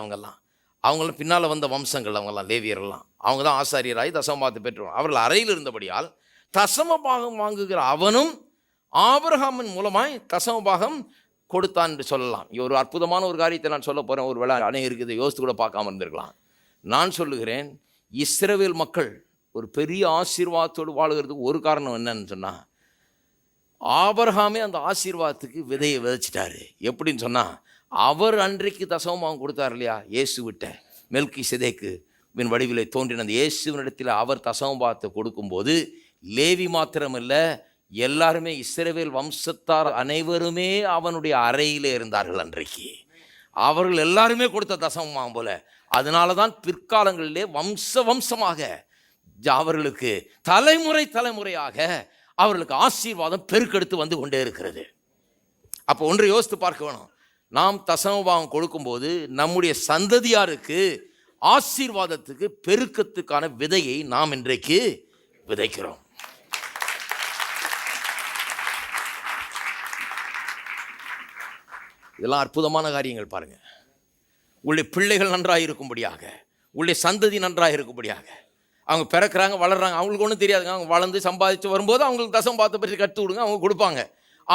அவங்கெல்லாம். அவங்களும் பின்னால் வந்த வம்சங்கள் அவங்கெல்லாம் லேவியரெல்லாம் அவங்க தான் ஆசாரியராய் தசமபாகத்தை பெற்றோம் அவர்கள் அறையில் இருந்தபடியால் தசமபாகம் வாங்குகிற அவனும் ஆபிரகாமின் மூலமாய் தசமபாகம் கொடுத்தான் என்று சொல்லலாம். ஒரு அற்புதமான ஒரு காரியத்தை நான் சொல்ல போகிறேன் ஒரு வேளை அணை இருக்குது யோசித்து கூட பார்க்காம இருந்திருக்கலாம். நான் சொல்லுகிறேன் இஸ்ரவேல் மக்கள் ஒரு பெரிய ஆசீர்வாதத்தோடு வாழுகிறதுக்கு ஒரு காரணம் என்னன்னு சொன்னால் ஆபரகாமே அந்த ஆசீர்வாதத்துக்கு விதையை விதைச்சிட்டாரு. எப்படின்னு சொன்னால் அவர் அன்றைக்கு தசமமாக கொடுத்தார் இல்லையா? இயேசு விட்ட மெல்கி சிதைக்கு வின் வடிவிலே தோன்றின அந்த இயேசுவினிடத்தில் அவர் தசமபாகத்தை கொடுக்கும்போது லேவி மாத்திரமல்ல எல்லாருமே இஸ்ரேவேல் வம்சத்தார் அனைவருமே அவனுடைய அறையிலே இருந்தார்கள் அன்றைக்கு. அவர்கள் எல்லாருமே கொடுத்த தசமமாகும் போல. அதனால தான் பிற்காலங்களிலே வம்ச வம்சமாக அவர்களுக்கு தலைமுறை தலைமுறையாக அவர்களுக்கு ஆசீர்வாதம் பெருக்கெடுத்து வந்து கொண்டே இருக்கிறது. அப்போ ஒன்று யோசித்து பார்க்க வேணும். நாம் தசமபாகம் கொடுக்கும்போது நம்முடைய சந்ததியாருக்கு ஆசீர்வாதத்துக்கு பெருக்கத்துக்கான விதையை நாம் இன்றைக்கு விதைக்கிறோம். இதெல்லாம் அற்புதமான காரியங்கள் பாருங்க. உங்களுடைய பிள்ளைகள் நன்றாக இருக்கும்படியாக உங்களுடைய சந்ததி நன்றாக இருக்கும்படியாக. அவங்க பிறக்கிறாங்க வளர்கிறாங்க அவங்களுக்கு ஒன்றும் தெரியாதுங்க. அவங்க வளர்ந்து சம்பாதிச்சு வரும்போது அவங்களுக்கு தசம் பார்த்து பற்றி கற்று விடுங்க அவங்க கொடுப்பாங்க.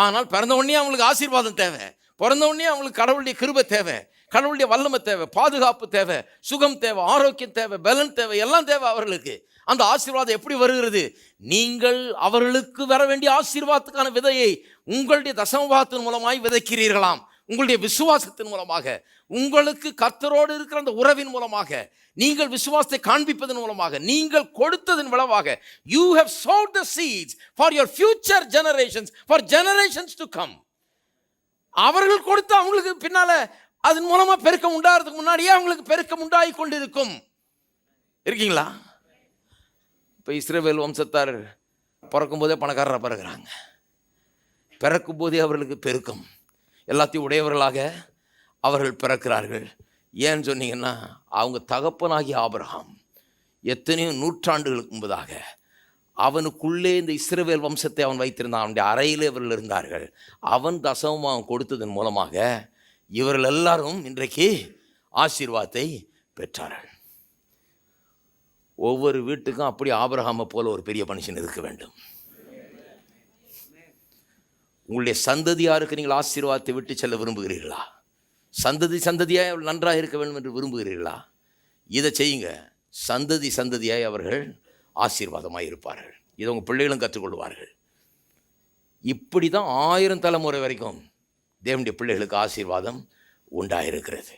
ஆனால் பிறந்த உடனே அவங்களுக்கு ஆசீர்வாதம் தேவை. பிறந்த உடனே அவங்களுக்கு கடவுளுடைய கிருபை தேவை கடவுளுடைய வல்லமை தேவை பாதுகாப்பு தேவை சுகம் தேவை ஆரோக்கியம் தேவை பலன் தேவை எல்லாம் தேவை அவர்களுக்கு. அந்த ஆசீர்வாதம் எப்படி வருகிறது? நீங்கள் அவர்களுக்கு வர வேண்டிய ஆசீர்வாதத்துக்கான விதையை உங்களுடைய தசமபாதத்தின் மூலமாய் விதைக்கிறீர்களாம். உங்களுடைய விசுவாசத்தின் மூலமாக. உங்களுக்கு கர்த்தரோடு இருக்கிற அந்த உறவின் மூலமாக. நீங்கள் விசுவாசத்தை காண்பிப்பதன் மூலமாக. நீங்கள் கொடுத்ததன் விளைவாக. You have sowed the seeds for your future generations for generations to come அவர்கள் கொடுத்து அவங்களுக்கு பின்னால அதன் மூலமா பெருக்கம் உண்டாகிறதுக்கு முன்னாடியே அவங்களுக்கு பெருக்கம் உண்டாகி கொண்டிருக்கும். இருக்கீங்களா? இப்போ இஸ்ரேவேல் வம்சத்தார் பிறக்கும் போதே பணக்காரராக பிறகுறாங்க பிறக்கும் போதே அவர்களுக்கு பெருக்கம். எல்லாத்தையும் உடையவர்களாக அவர்கள் பிறக்கிறார்கள். ஏன்னு சொன்னீங்கன்னா அவங்க தகப்பனாகிய ஆபரகாம் எத்தனையோ நூற்றாண்டுகளுக்கு முன்பதாக அவனுக்குள்ளே இந்த இஸ்ரவேல் வம்சத்தை அவன் வைத்திருந்தான். அவனுடைய அறையிலே இவர்கள் இருந்தார்கள். அவன் தசமமாக கொடுத்ததன் மூலமாக இவர்கள் எல்லாரும் இன்றைக்கு ஆசீர்வாதத்தை பெற்றார்கள். ஒவ்வொரு வீட்டுக்கும் அப்படி ஆபரகாமை போல ஒரு பெரிய மனுஷன் இருக்க வேண்டும். உங்களுடைய சந்ததியாருக்கு நீங்கள் ஆசீர்வாதத்தை விட்டு செல்ல விரும்புகிறீர்களா? சந்ததி சந்ததியாக நன்றாக இருக்க வேண்டும் என்று விரும்புகிறீர்களா? இதை செய்யுங்க. சந்ததி சந்ததியாய் அவர்கள் ஆசீர்வாதமாக இருப்பார்கள் இதை உங்கள் பிள்ளைகளும் கற்றுக்கொள்வார்கள். இப்படி தான் ஆயிரம் தலைமுறை வரைக்கும் தேவனுடைய பிள்ளைகளுக்கு ஆசீர்வாதம் உண்டாயிருக்கிறது.